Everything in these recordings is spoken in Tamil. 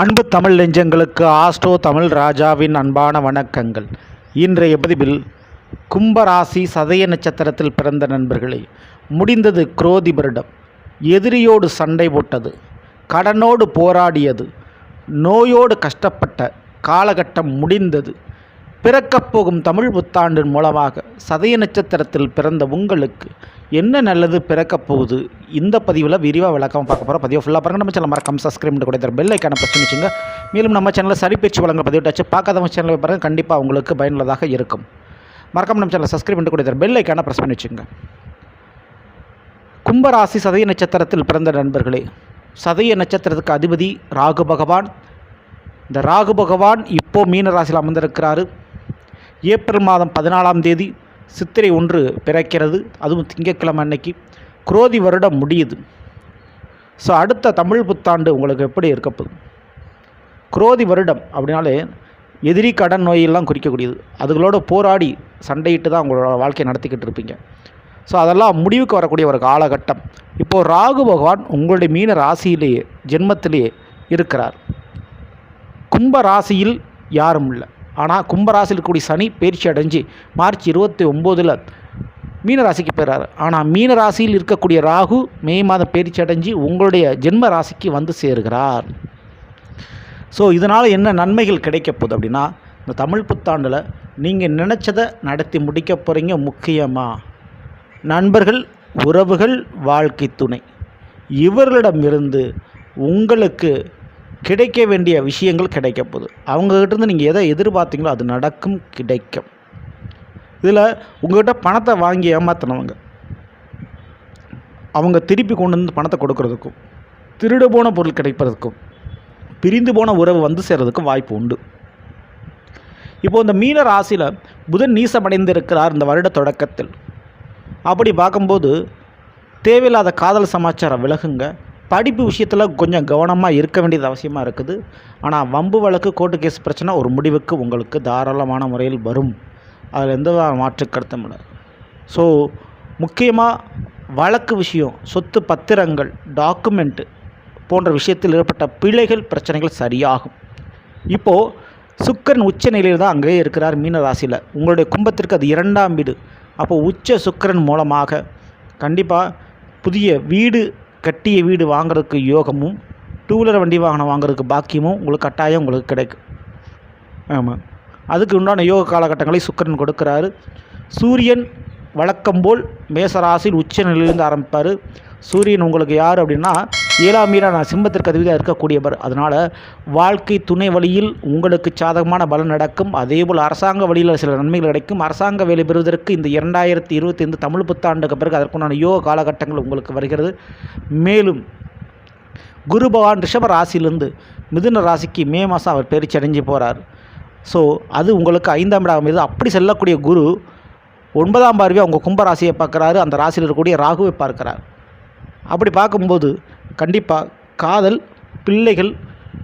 அன்பு தமிழ் நெஞ்சங்களுக்கு ஆஸ்ட்ரோ தமிழ் ராஜாவின் அன்பான வணக்கங்கள். இன்றைய பதிவில் கும்பராசி சதய நட்சத்திரத்தில் பிறந்த நண்பர்களே முடிந்தது குரோதி வருடம். எதிரியோடு சண்டை போட்டது கடனோடு போராடியது நோயோடு கஷ்டப்பட்ட காலகட்டம் முடிந்தது. பிறக்கப் போகும் தமிழ் புத்தாண்டின் மூலமாக சதய நட்சத்திரத்தில் பிறந்த உங்களுக்கு என்ன நல்லது பிறக்கப் போகுது? இந்த பதிவில் விரிவாக விளக்கம் பார்க்க போகிறோம் பதிவை ஃபுல்லாக பாருங்க. நம்ம சேனல் மறக்காம சப்ஸ்கிரைப் கூட தர பெல் ஐக்கான ப்ரெஸ் வச்சுங்க. மேலும் நம்ம சேனலில் சரிப்பேச்சு வழங்க பதிவு டச்சு பார்க்காதவங்க சேனலை பாருங்க. கண்டிப்பாக உங்களுக்கு பயனுள்ளதாக இருக்கும். மறக்காம நம்ம சேனலை சப்ஸ்கிரைப் பண்ணி கூட தர பெல் ஐக்கான ப்ரெஸ் பண்ணி வச்சுங்க. கும்பராசி சதய நட்சத்திரத்தில் பிறந்த நண்பர்களே சதய நட்சத்திரத்துக்கு அதிபதி ராகு பகவான். இந்த ராகு பகவான் இப்போது மீன ராசியில் அமர்ந்திருக்கிறாரு. ஏப்ரல் மாதம் பதினாலாம் தேதி சித்திரை ஒன்று பிறக்கிறது. அதுவும் திங்கட்கிழமை அன்னைக்கு. குரோதி வருடம் முடியுது. ஸோ அடுத்த தமிழ் புத்தாண்டு உங்களுக்கு எப்படி இருக்க போகுது? குரோதி வருடம் அப்படின்னாலே எதிரி கடன் நோயெல்லாம் குறிக்கக்கூடியது. அதுகளோட போராடி சண்டையிட்டு தான் உங்களோட வாழ்க்கையை நடத்திக்கிட்டு இருப்பீங்க. ஸோ அதெல்லாம் முடிவுக்கு வரக்கூடிய ஒரு காலகட்டம். இப்போது ராகு பகவான் உங்களுடைய மீன ராசியிலேயே ஜென்மத்திலேயே இருக்கிறார். கும்ப ராசியில் யாரும் இல்லை. ஆனால் கும்பராசியில் கூடிய சனி பயிற்சி அடைஞ்சு மார்ச் இருபத்தி ஒம்போதில் மீனராசிக்கு போயிறாரு. ஆனால் மீன ராசியில் இருக்கக்கூடிய ராகு மே மாதம் பயிற்சி அடைஞ்சு உங்களுடைய ஜென்ம ராசிக்கு வந்து சேருகிறார். ஸோ இதனால் என்ன நன்மைகள் கிடைக்க போகுது அப்படின்னா இந்த தமிழ் புத்தாண்டில் நீங்கள் நினச்சதை நடத்தி முடிக்க போகிறீங்க முக்கியமாக நண்பர்கள் உறவுகள் வாழ்க்கை துணை. இவர்களிடமிருந்து உங்களுக்கு கிடைக்க வேண்டிய விஷயங்கள் கிடைக்க போகுது அவங்ககிட்டருந்து நீங்கள் எதை எதிர்பார்த்தீங்களோ அது நடக்கும் கிடைக்கும். இதில் உங்கள்கிட்ட பணத்தை வாங்கி ஏமாத்தினவங்க அவங்க திருப்பி கொண்டு வந்து பணத்தை கொடுக்கறதுக்கும் திருடு போன பொருள் கிடைப்பதற்கும் பிரிந்து போன உறவு வந்து சேர்றதுக்கும் வாய்ப்பு உண்டு. இப்போது இந்த மீன ராசியில் புதன் நீசமடைந்திருக்கிறார் இந்த வருட தொடக்கத்தில். அப்படி பார்க்கும்போது தேவையில்லாத காதல் சமாச்சாரம் விலகுங்க. படிப்பு விஷயத்தில் கொஞ்சம் கவனமாக இருக்க வேண்டியது அவசியமாக இருக்குது. ஆனால் வம்பு வழக்கு கோர்ட்டு கேஸ் பிரச்சனை ஒரு முடிவுக்கு உங்களுக்கு தாராளமான முறையில் வரும். அதில் எந்த மாற்று கருத்தும் இல்லை. ஸோ முக்கியமாக வழக்கு விஷயம் சொத்து பத்திரங்கள் டாக்குமெண்ட்டு போன்ற விஷயத்தில் ஏற்பட்ட பிழைகள் பிரச்சனைகள் சரியாகும். இப்போது சுக்கரன் உச்ச நிலையில் தான் அங்கேயே இருக்கிறார் மீனராசியில் உங்களுடைய கும்பத்திற்கு அது இரண்டாம் வீடு. அப்போ உச்ச சுக்கரன் மூலமாக கண்டிப்பாக புதிய வீடு கட்டிய வீடு வாங்குறதுக்கு யோகமும் டூ வீலர் வண்டி வாகனம் வாங்குறதுக்கு பாக்கியமும் உங்களுக்கு கட்டாயம் உங்களுக்கு கிடைக்கும். ஆமாம் அதுக்கு உண்டான யோக காலகட்டங்களை சுக்கரன் கொடுக்குறாரு. சூரியன் வழக்கம் போல் மேசராசியில் உச்ச நிலையிலிருந்து ஆரம்பிப்பார். சூரியன் உங்களுக்கு யார் அப்படின்னா ஏழாம் வீடான சிம்மத்திற்கு அதிபதியாக இருக்கக்கூடியவர். அதனால் வாழ்க்கை துணை வழியில் உங்களுக்கு சாதகமான பலன் நடக்கும். அதேபோல் அரசாங்க வழியில் சில நன்மைகள் கிடைக்கும். அரசாங்க வேலை பெறுவதற்கு இந்த இரண்டாயிரத்தி இருபத்தி ஐந்து தமிழ் புத்தாண்டுக்கு பிறகு அதற்குண்டான யோக காலகட்டங்கள் உங்களுக்கு வருகிறது. மேலும் குரு பகவான் ரிஷப ராசியிலிருந்து மிதுன ராசிக்கு மே மாதம் அவர் பயிற்சி அடைஞ்சு போகிறார் ஸோ அது உங்களுக்கு ஐந்தாம் இடம் மீது அப்படி செல்லக்கூடிய குரு ஒன்பதாம் பார்வையாக உங்கள் கும்ப ராசியை பார்க்குறாரு. அந்த ராசியில் இருக்கக்கூடிய ராகுவை பார்க்குறார். அப்படி பார்க்கும்போது கண்டிப்பாக காதல் பிள்ளைகள்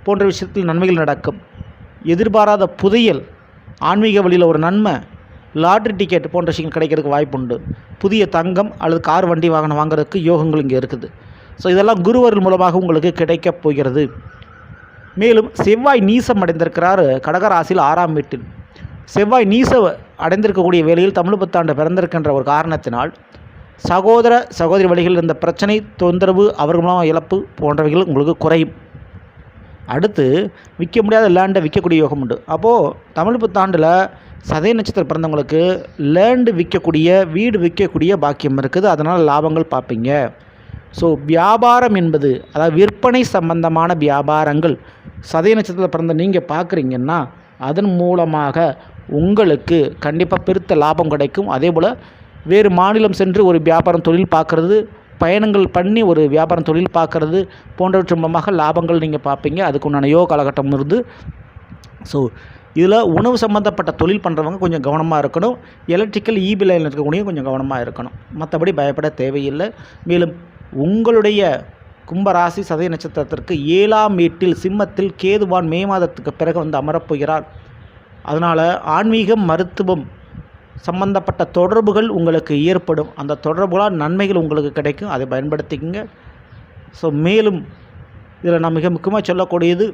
போன்ற விஷயத்தில் நன்மைகள் நடக்கும். எதிர்பாராத புதையல் ஆன்மீக வழியில் ஒரு நன்மை லாட்ரி டிக்கெட் போன்ற விஷயங்கள் கிடைக்கிறதுக்கு வாய்ப்புண்டு. புதிய தங்கம் அல்லது கார் வண்டி வாகனம் வாங்குறதுக்கு யோகங்கள் இங்கே இருக்குது. ஸோ இதெல்லாம் குருவர்கள் மூலமாக உங்களுக்கு கிடைக்கப் போகிறது. மேலும் செவ்வாய் நீசம் அடைந்திருக்கிறார் கடகராசியில் ஆறாம் வீட்டில். செவ்வாய் நீச அடைந்திருக்கக்கூடிய வேளையில் தமிழ் புத்தாண்டு பிறந்திருக்கின்ற ஒரு காரணத்தினால் சகோதர சகோதரி வழிகளில் இருந்த பிரச்சனை தொந்தரவு அவர்கள் இழப்பு போன்றவைகள் உங்களுக்கு குறையும். அடுத்து விற்க முடியாத லேண்டை விற்கக்கூடிய யோகம் உண்டு. அப்போது தமிழ் புத்தாண்டில் சதய நட்சத்திரம் பிறந்தவங்களுக்கு லேண்டு விற்கக்கூடிய வீடு விற்கக்கூடிய பாக்கியம் இருக்குது. அதனால் லாபங்கள் பார்ப்பீங்க. ஸோ வியாபாரம் என்பது அதாவது விற்பனை சம்பந்தமான வியாபாரங்கள் சதய நட்சத்திரத்தில் பிறந்த நீங்கள் பார்க்குறீங்கன்னா அதன் மூலமாக உங்களுக்கு கண்டிப்பாக பெருத்த லாபம் கிடைக்கும். அதே போல் வேறு மாநிலம் சென்று ஒரு வியாபாரம் தொழில் பார்க்குறது பயணங்கள் பண்ணி ஒரு வியாபாரம் தொழில் பார்க்குறது போன்றவற்றின் மூலமாக லாபங்கள் நீங்கள் பார்ப்பீங்க. அதுக்கு உண்டான யோக காலகட்டம் இருந்து. ஸோ இதில் உணவு சம்மந்தப்பட்ட தொழில் பண்ணுறவங்க கொஞ்சம் கவனமாக இருக்கணும். எலக்ட்ரிக்கல் இபி லைனில் இருக்கக்கூடிய கொஞ்சம் கவனமாக இருக்கணும். மற்றபடி பயப்பட தேவையில்லை. மேலும் உங்களுடைய கும்பராசி சதய நட்சத்திரத்திற்கு ஏழாம் வீட்டில் சிம்மத்தில் கேதுவான் மே மாதத்துக்கு பிறகு வந்து அமரப்போகிறார் அதனால் ஆன்மீகம் மருத்துவம் சம்பந்தப்பட்ட தொடர்புகள் உங்களுக்கு ஏற்படும். அந்த தொடர்புகளால் நன்மைகள் உங்களுக்கு கிடைக்கும். அதை பயன்படுத்திக்கங்க. ஸோ மேலும் இதில் நான் மிக முக்கியமாக சொல்லக்கூடியது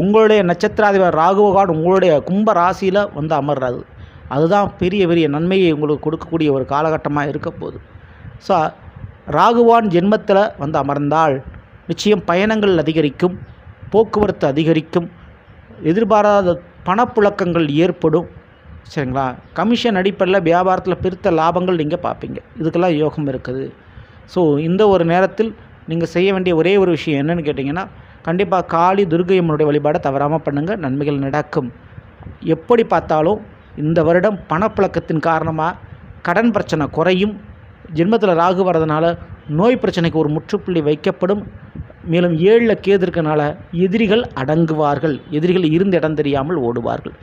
உங்களுடைய நட்சத்திராதிபர் ராகுவகான் உங்களுடைய கும்ப ராசியில் வந்து அமர்றாது அதுதான் பெரிய பெரிய நன்மையை உங்களுக்கு கொடுக்கக்கூடிய ஒரு காலகட்டமாக இருக்க போகுது. ஸோ ராகுவான் ஜென்மத்தில் வந்து அமர்ந்தால் நிச்சயம் பயணங்கள் அதிகரிக்கும் போக்குவரத்து அதிகரிக்கும் எதிர்பாராத பணப்புழக்கங்கள் ஏற்படும். சரிங்களா? கமிஷன் அடிப்படையில் வியாபாரத்தில் பெருத்த லாபங்கள் நீங்கள் பார்ப்பீங்க. இதுக்கெல்லாம் யோகம் இருக்குது. ஸோ இந்த ஒரு நேரத்தில் நீங்கள் செய்ய வேண்டிய ஒரே ஒரு விஷயம் என்னன்னு கேட்டிங்கன்னா கண்டிப்பாக காளி துர்கை அம்மனுடைய வழிபாடை தவறாமல் பண்ணுங்கள் நன்மைகள் நடக்கும். எப்படி பார்த்தாலும் இந்த வருடம் பணப்பழக்கத்தின் காரணமாக கடன் பிரச்சனை குறையும். ஜென்மத்தில் ராகு வரதுனால நோய் பிரச்சனைக்கு ஒரு முற்றுப்புள்ளி வைக்கப்படும். மேலும் ஏழில் கேது இருக்கனால எதிரிகள் அடங்குவார்கள். எதிரிகள் இருந்த இடம் தெரியாமல் ஓடுவார்கள்.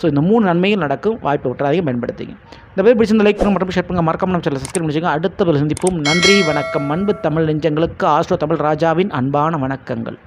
ஸோ இந்த மூணு நன்மைகள் நடக்கும். வாய்ப்பு விட்டுறாதையும் பயன்படுத்திங்க. இந்த பேர் பிடிச்சிருந்த லைக் பண்ணுங்க. மட்டும் ஷேர் பண்ணுங்க. மறக்காம நம்ம சேனல் சப்ஸ்கிரைப் பண்ணிச்சுங்க அடுத்த பதில் சந்திப்போம். நன்றி வணக்கம். அன்பு தமிழ் நெஞ்சங்களுக்கு ஆஸ்ட்ரோ தமிழ் ராஜாவின் அன்பான வணக்கங்கள்.